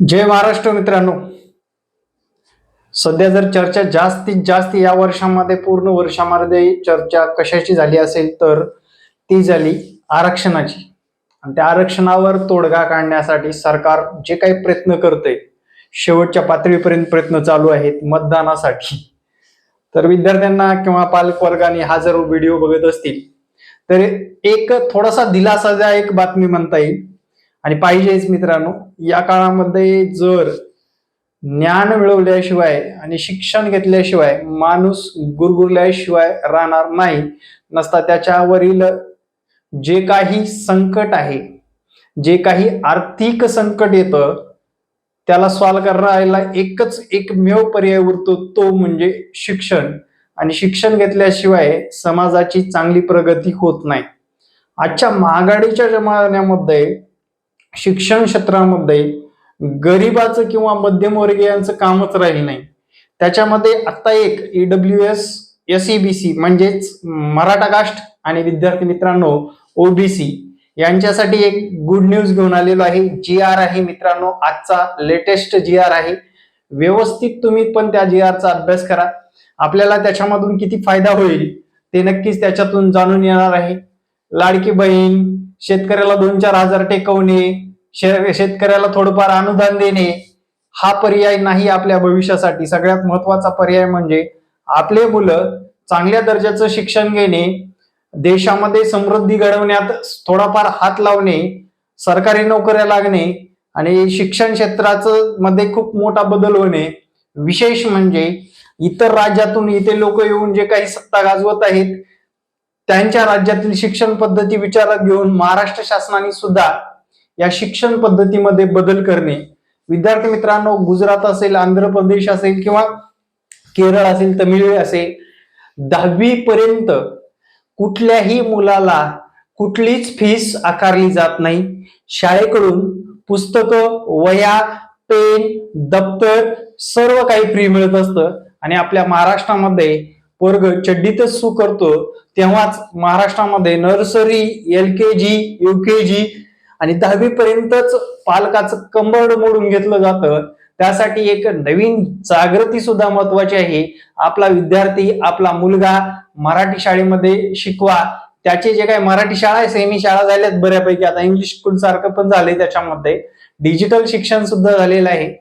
जय महाराष्ट्र मित्रांनो. सध्या जर चर्चा जास्तीत जास्त या वर्षामध्ये पूर्ण वर्षामध्ये चर्चा कशाची झाली असेल तर ती झाली आरक्षणाची. आणि त्या आरक्षणावर तोडगा काढण्यासाठी सरकार जे काही प्रयत्न करते शेवटच्या पातळीपर्यंत प्रयत्न चालू आहेत मतदानासाठी. तर विद्यार्थ्यांना किंवा पालकवर्गाने हा जर व्हिडिओ बघत असतील तर एक थोडासा दिलासा एक बातमी म्हणता येईल. आणि पाहिजेच मित्रांनो या काळामध्ये जर ज्ञान मिळवल्याशिवाय आणि शिक्षण घेतल्याशिवाय माणूस गुरगुरल्याशिवाय राहणार नाही नसता त्याच्यावरील जे काही संकट आहे जे काही आर्थिक संकट येतं त्याला सॉल्व करायला एकच एकमेव पर्याय उरतो तो म्हणजे शिक्षण. आणि शिक्षण घेतल्याशिवाय समाजाची चांगली प्रगती होत नाही. आजच्या महागाडीच्या जमान्यामध्ये शिक्षण क्षेत्रामध्ये गरिबाचं किंवा मध्यमवर्गीयांचं कामच राहिलं नाही. त्याच्यामध्ये आत्ता एक E EWS S S E B C म्हणजेच मराठा कास्ट आणि विद्यार्थी मित्रांनो ओबीसी यांच्यासाठी एक गुड न्यूज घेऊन आलेलो आहे. जी आर आहे मित्रांनो आजचा लेटेस्ट जी आर आहे. व्यवस्थित तुम्ही पण त्या जी आरचा अभ्यास करा. आपल्याला त्याच्यामधून किती फायदा होईल ते नक्कीच त्याच्यातून जाणून येणार आहे. लाडकी बहीण शेतकऱ्याला दोन चार हजार टेकवणे शेतकऱ्याला थोडंफार अनुदान देणे हा पर्याय नाही आपल्या भविष्यासाठी. सगळ्यात महत्त्वाचा पर्याय म्हणजे आपले मुलं चांगल्या दर्जाचं शिक्षण घेणे देशामध्ये समृद्धी घडवण्यात थोडाफार हात लावणे सरकारी नोकऱ्या लागणे आणि शिक्षण क्षेत्राचं मध्ये खूप मोठा बदल होणे. विशेष म्हणजे इतर राज्यातून इथे लोक येऊन जे काही सत्ता गाजवत आहेत त्यांच्या राज्यातील शिक्षण पद्धती विचारात घेऊन महाराष्ट्र शासनाने सुद्धा या शिक्षण पद्धतीमध्ये बदल करणे. विद्यार्थी मित्रांनो गुजरात असेल आंध्र प्रदेश असेल किंवा केरळ असेल तमिळ असेल दहावी पर्यंत कुठल्याही मुलाला कुठलीच फीस आकारली जात नाही. शाळेकडून पुस्तकं वया पेन दप्तर सर्व काही फ्री मिळत असतं. आणि आपल्या महाराष्ट्रामध्ये वर्ग चड्डीतच सू करतो तेव्हाच महाराष्ट्रामध्ये nursery L K G U K G आणि दहावी पर्यंतच पालकाचं कंबरड मोडून घेतलं जातं. त्यासाठी एक नवीन जागृती सुद्धा महत्वाची आहे. आपला विद्यार्थी आपला मुलगा मराठी शाळेमध्ये शिकवा. त्याचे जे काही मराठी शाळा आहे सेमी शाळा झाल्यात बऱ्यापैकी. आता इंग्लिश स्कूल सारखं पण झालंय त्याच्यामध्ये. डिजिटल शिक्षण सुद्धा झालेलं आहे.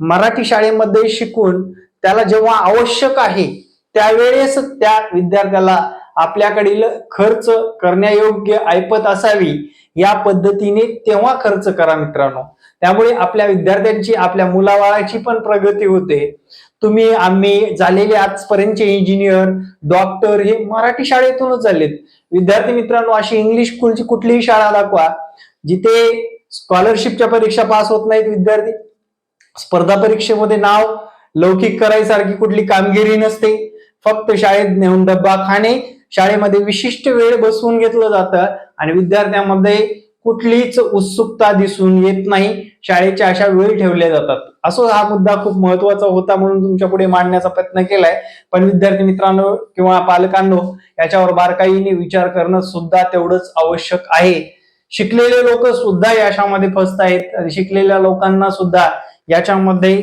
मराठी शाळेमध्ये शिकून त्याला जेव्हा आवश्यक आहे त्यावेळेस त्या विद्यार्थ्याला आपल्याकडील खर्च करण्यायोग्य ऐपत असावी या पद्धतीने तेव्हा खर्च करा मित्रांनो. त्यामुळे आपल्या विद्यार्थ्यांची आपल्या मुलाबाळाची पण प्रगती होते. तुम्ही आम्ही झालेले आजपर्यंतचे इंजिनियर डॉक्टर हे मराठी शाळेतूनच झालेत. विद्यार्थी मित्रांनो अशी इंग्लिश स्कूलची कुठलीही शाळा दाखवा जिथे स्कॉलरशिपच्या परीक्षा पास होत नाहीत विद्यार्थी. स्पर्धा परीक्षेमध्ये नाव लौकिक करायसारखी कुठली कामगिरी नसते. फक्त शाळेत नेऊन डब्बा खाणे शाळेमध्ये विशिष्ट वेळ बसवून घेतलं जातं आणि विद्यार्थ्यांमध्ये कुठलीच उत्सुकता दिसून येत नाही. शाळेच्या अशा वेळी ठेवल्या जातात. असो हा मुद्दा खूप महत्त्वाचा होता म्हणून तुमच्यापुढे मांडण्याचा प्रयत्न केलाय. पण विद्यार्थी मित्रांनो किंवा पालकांनो याच्यावर बारकाईने विचार करणं सुद्धा तेवढंच आवश्यक आहे. शिकलेले लोक सुद्धा याच्यामध्ये फसत आहेत आणि शिकलेल्या लोकांना सुद्धा याच्यामध्ये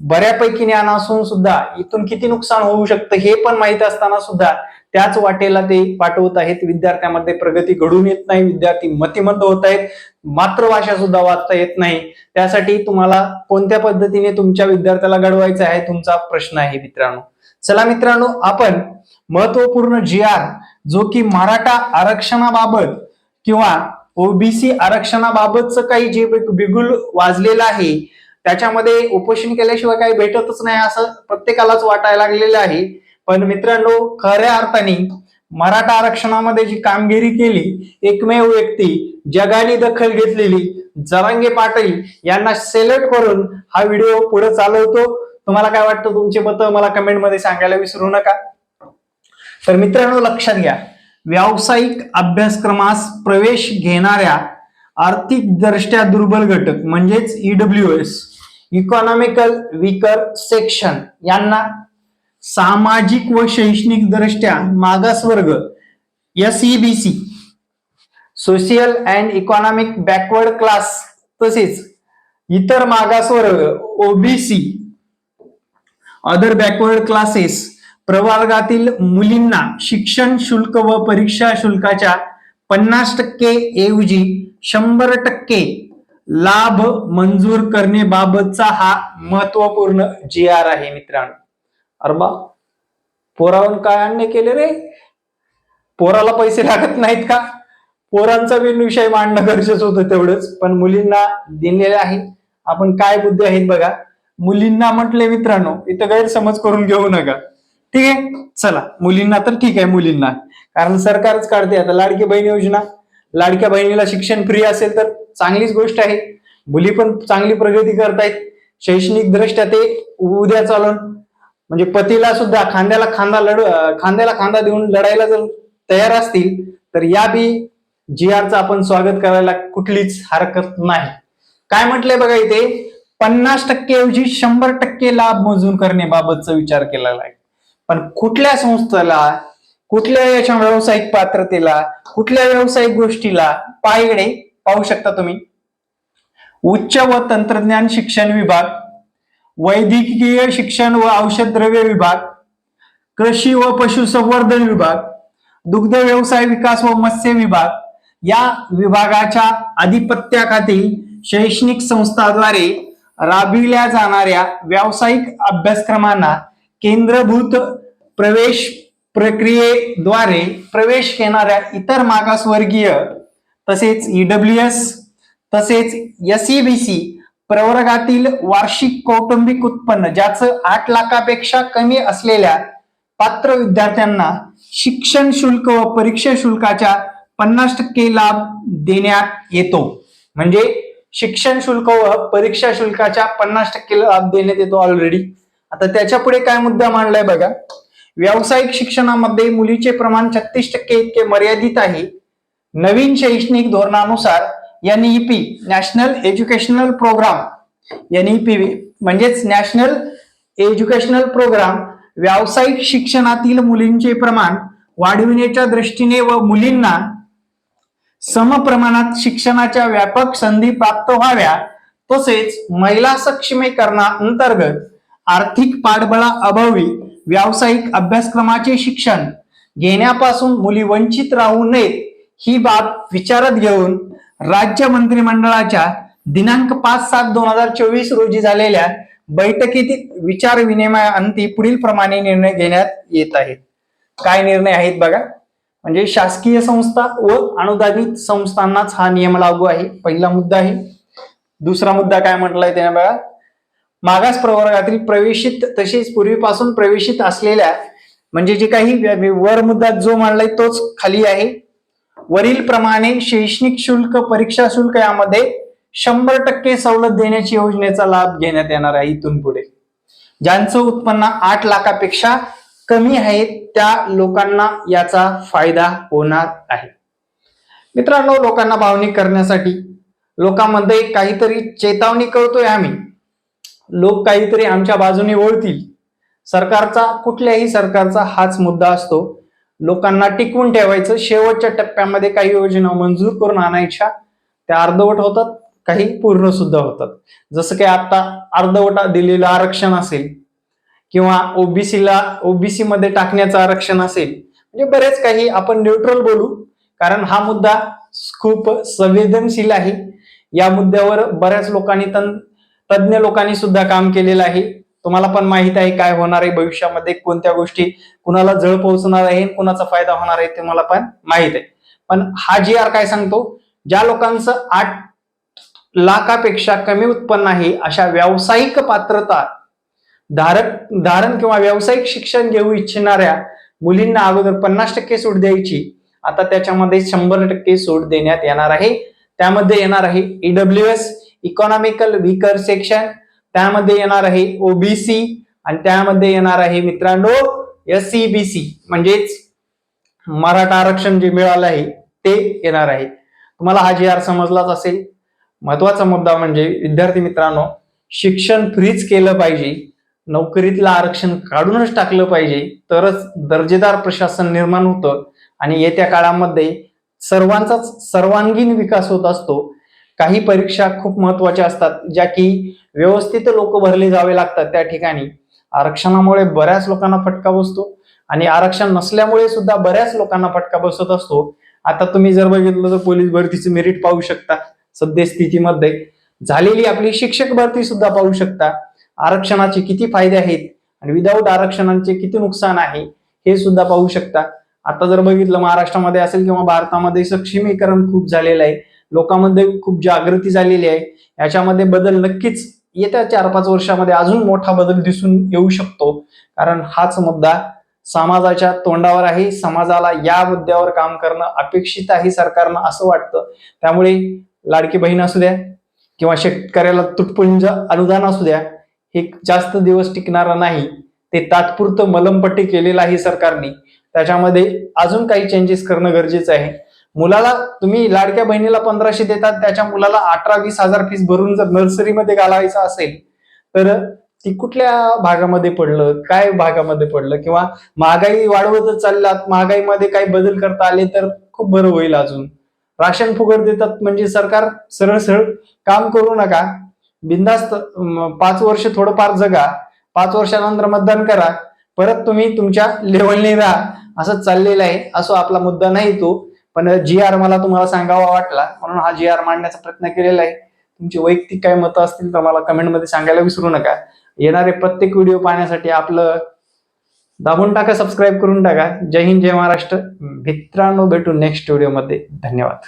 बऱ्यापैकी ज्ञान असून सुद्धा इथून किती नुकसान होऊ शकतं हे पण माहीत असताना सुद्धा त्याच वाटेला ते पाठवत आहेत. विद्यार्थ्यामध्ये प्रगती घडून येत नाही. विद्यार्थी मतिमंद होत आहेत. मातृभाषा सुद्धा वाचता येत नाही. त्यासाठी तुम्हाला कोणत्या पद्धतीने तुमच्या विद्यार्थ्याला घडवायचं आहे तुमचा प्रश्न आहे मित्रांनो. चला मित्रांनो आपण महत्त्वपूर्ण जी आर जो की मराठा आरक्षणाबाबत किंवा ओबीसी आरक्षणाबाबतचं काही जे बिगुल वाजलेलं आहे त्याच्यामध्ये उपोषण केल्याशिवाय काही भेटतच नाही असं प्रत्येकालाच वाटायला लागलेलं आहे. पण मित्रांनो खऱ्या अर्थाने मराठा आरक्षणामध्ये जी कामगिरी केली एकमेव व्यक्ती जगाने दखल घेतलेली जरांगे पाटील यांना सिलेक्ट करून हा व्हिडिओ पुढे चालवतो. तुम्हाला काय वाटतं तुमचे मत मला कमेंटमध्ये सांगायला विसरू नका. तर मित्रांनो लक्षात घ्या. व्यावसायिक अभ्यासक्रमास प्रवेश घेणाऱ्या आर्थिक दृष्ट्या दुर्बल घटक म्हणजेच E W S economical weaker section यांना सामाजिक व शैक्षणिक दृष्ट्या मागासवर्ग S B C social and economic backward class तसेच इतर मागासवर्ग ओबीसी अदर बॅकवर्ड क्लासेस प्रवर्गातील मुलींना शिक्षण शुल्क व परीक्षा शुल्काच्या पन्नास टक्के ऐवजी शंभर टक्के लाभ मंजूर करण्याबाबतचा हा महत्त्वपूर्ण जी आर आहे मित्रांनो. अरे बा पोरावरून काय अन्य केले रे? पोराला पैसे लागत नाहीत का? पोरांचा बिन विषय मांडणं गरजेचं होतं तेवढंच पण मुलींना दिलेले आहे. आपण काय बुद्धी आहेत बघा. मुलींना म्हटले मित्रांनो इथं गैरसमज करून घेऊ नका. ठीक आहे? चला मुलींना तर ठीक आहे मुलींना. कारण सरकारच काढते आता. लाडकी बहीण योजना. लाडक्या बहिणीला शिक्षण फ्री असेल तर चांगलीच गोष्ट आहे. मुली पण चांगली प्रगती करतायत. शैक्षणिक दृष्ट्या ते उद्या चालून म्हणजे पतीला सुद्धा खांद्याला खांदा लढ खांद्याला खांदा देऊन लढायला जर तयार असतील तर या बी जी आरचं आपण स्वागत करायला कुठलीच हरकत नाही. काय म्हटलंय बघा इथे? पन्नास टक्के ऐवजी शंभर टक्के लाभ मंजूर करण्याबाबतचा विचार केलेला आहे. पण कुठल्या संस्थेला कुठल्या याच्या व्यावसायिक पात्रतेला कुठल्या व्यावसायिक गोष्टीला पायगडे पाहू शकता तुम्ही? उच्च व तंत्रज्ञान शिक्षण विभाग वैद्यकीय शिक्षण व औषध द्रव्य विभाग कृषी व पशुसंवर्धन विभाग दुग्ध व्यवसाय विकास व मत्स्य विभाग या विभागाच्या आधिपत्याखातील शैक्षणिक संस्थाद्वारे राबविल्या जाणाऱ्या व्यावसायिक अभ्यासक्रमांना केंद्रभूत प्रवेश प्रक्रियेद्वारे प्रवेश घेणाऱ्या इतर मागासवर्गीय तसेच ईडब्ल्यू एस तसेच एसईबीसी प्रवर्गातील वार्षिक कौटुंबिक उत्पन्न ज्याचं आठ लाखापेक्षा कमी असलेल्या पात्र विद्यार्थ्यांना शिक्षण शुल्क व परीक्षा शुल्काच्या पन्नास टक्के लाभ देण्यात येतो. म्हणजे शिक्षण शुल्क व परीक्षा शुल्काच्या पन्नास टक्के लाभ देण्यात येतो ऑलरेडी आता त्याच्या पुढे काय मुद्दा मांडलाय बघा. व्यावसायिक शिक्षणामध्ये मुलीचे प्रमाण छत्तीस टक्के इतके मर्यादित आहे. नवीन शैक्षणिक धोरणानुसार NEP national educational programme NEP म्हणजेच नॅशनल एज्युकेशनल प्रोग्राम व्यावसायिक शिक्षणातील मुलींचे प्रमाण वाढविण्याच्या दृष्टीने व मुलींना समप्रमाणात शिक्षणाच्या व्यापक संधी प्राप्त व्हाव्या तसेच महिला सक्षमीकरणाअंतर्गत आर्थिक पाठबळा अभावी व्यावसायिक अभ्यासक्रमाचे शिक्षण. घेण्यापासून मुली वंचित राहू नयेत ही बाब विचारात घेऊन राज्य मंत्रिमंडळाच्या दिनांक पाच सात दोन हजार चोवीस रोजी झालेल्या बैठकीतील विचार विनिमयाअंती पुढील प्रमाणे निर्णय घेण्यात येत आहेत. काय निर्णय आहेत बघा. म्हणजे शासकीय संस्था व अनुदानित संस्थांनाच हा नियम लागू आहे. पहिला मुद्दा आहे. दुसरा मुद्दा काय म्हटलाय त्याने बघा. मागास प्रवर्गातील प्रवेशित तसेच पूर्वीपासून प्रवेशित असलेल्या म्हणजे जे काही व्य- वर मुद्दा जो मांडलाय तोच खाली आहे. वरील प्रमाणे शैक्षणिक शुल्क परीक्षा शुल्क यामध्ये शंभर टक्के सवलत देण्याची योजनेचा लाभ घेण्यात येणार आहे इथून पुढे. ज्यांचं उत्पन्न आठ लाखापेक्षा कमी आहे त्या लोकांना याचा फायदा होणार आहे. मित्रांनो लोकांना भावनिक करण्यासाठी लोकांमध्ये काहीतरी चेतावणी करतोय आम्ही. लोक काहीतरी आमच्या बाजूने वळतील सरकारचा कुठल्याही सरकारचा हाच मुद्दा असतो. लोकांना टिकवून ठेवायचं शेवटच्या टप्प्यामध्ये काही योजना मंजूर करून आणायच्या त्या अर्धवट होतात काही पूर्ण सुद्धा होतात. जसं की आता अर्धवट दिलेलं आरक्षण असेल किंवा ओबीसीला ओबीसी मध्ये टाकण्याचं आरक्षण असेल म्हणजे बरेच काही आपण न्यूट्रल बोलू कारण हा मुद्दा खूप संवेदनशील आहे. या मुद्द्यावर बऱ्याच लोकांनी तन तज्ज्ञ लोकांनी सुद्धा काम केलेलं आहे. तुम्हाला पण माहीत आहे काय होणार आहे भविष्यामध्ये कोणत्या गोष्टी कुणाला जळ पोहोचणार आहे कुणाचा फायदा होणार आहे तुम्हाला पण माहीत आहे. पण हा जी आर काय सांगतो ज्या लोकांचं आठ लाखापेक्षा कमी उत्पन्न आहे अशा व्यावसायिक पात्रता धारक धारण किंवा व्यावसायिक शिक्षण घेऊ इच्छिणाऱ्या मुलींना अगोदर पन्नास टक्के सूट द्यायची आता त्याच्यामध्ये शंभर टक्के सूट देण्यात येणार आहे. त्यामध्ये येणार आहे E W S economical weaker section त्यामध्ये येणार आहे ओबीसी आणि त्यामध्ये येणार आहे मित्रांनो एस सी म्हणजेच मराठा आरक्षण जे मिळालं आहे ते येणार आहे. तुम्हाला हा जी आर समजलाच असेल. महत्त्वाचा मुद्दा म्हणजे विद्यार्थी मित्रांनो शिक्षण फ्रीच केलं पाहिजे. नोकरीतलं आरक्षण काढूनच टाकलं पाहिजे. तरच दर्जेदार प्रशासन निर्माण होतं. आणि येत्या काळामध्ये सर्वांचाच सर्वांगीण विकास होत असतो. काही परीक्षा खूप महत्त्वाच्या असतात ज्या की व्यवस्थित लोक भरले जावे लागतात त्या ठिकाणी. आरक्षणामुळे बऱ्याच लोकांना फटका बसतो आणि आरक्षण नसल्यामुळे सुद्धा बऱ्याच लोकांना फटका बसत असतो. आता तुम्ही जर बघितलं तर पोलीस भरतीचं मेरिट पाहू शकता सद्यस्थितीमध्ये. झालेली आपली शिक्षक भरती सुद्धा पाहू शकता. आरक्षणाचे किती फायदे आहेत आणि विदाऊट आरक्षणांचे किती नुकसान आहे हे सुद्धा पाहू शकता. आता जर बघितलं महाराष्ट्रामध्ये असेल किंवा भारतामध्ये सक्षमीकरण खूप झालेलं आहे लोकांमध्ये खूप जागृती झालेली आहे. याच्यामध्ये बदल नक्कीच येत्या चार पाच वर्षामध्ये अजून मोठा बदल दिसून येऊ शकतो. कारण हाच मुद्दा समाजाच्या तोंडावर आहे. समाजाला या मुद्द्यावर काम करणं अपेक्षित आहे सरकारनं असं वाटतं. त्यामुळे लाडकी बहीण असू द्या किंवा शेतकऱ्याला तुटपुंज अनुदान असू द्या हे जास्त दिवस टिकणारं नाही. ते तात्पुरतं मलमपट्टी केलेलं आहे सरकारने. त्याच्यामध्ये अजून काही चेंजेस करणं गरजेचं आहे. मुलाला तुम्ही लाडक्या बहिणीला पंधराशे देतात त्याच्या मुलाला अठरा वीस हजार फीस भरून जर नर्सरीमध्ये घालायचं असेल तर ती कुठल्या भागामध्ये पडलं? काय भागामध्ये पडलं? किंवा महागाई वाढवतच चाललात महागाईमध्ये काही बदल करता आले तर खूप बरं होईल अजून. राशन फुगर देतात म्हणजे सरकार सरळ सरळ काम करू नका. बिंदास्त पाच वर्ष थोडंफार जगा. पाच वर्षानंतर मतदान करा. परत तुम्ही तुमच्या लेवलने राहा. असं चाललेलं आहे. असो आपला मुद्दा नाही तो. पण जी आर मला तुम्हाला सांगावा वाटला म्हणून हा जी आर मांडण्याचा प्रयत्न केलेला आहे. तुमची वैयक्तिक काय मतं असतील तर मला कमेंटमध्ये सांगायला विसरू नका. येणारे प्रत्येक व्हिडिओ पाहण्यासाठी आपलं दाबून टाका सबस्क्राईब करून टाका. जय हिंद जय महाराष्ट्र. मित्रांनो भेटू नेक्स्ट व्हिडिओमध्ये धन्यवाद.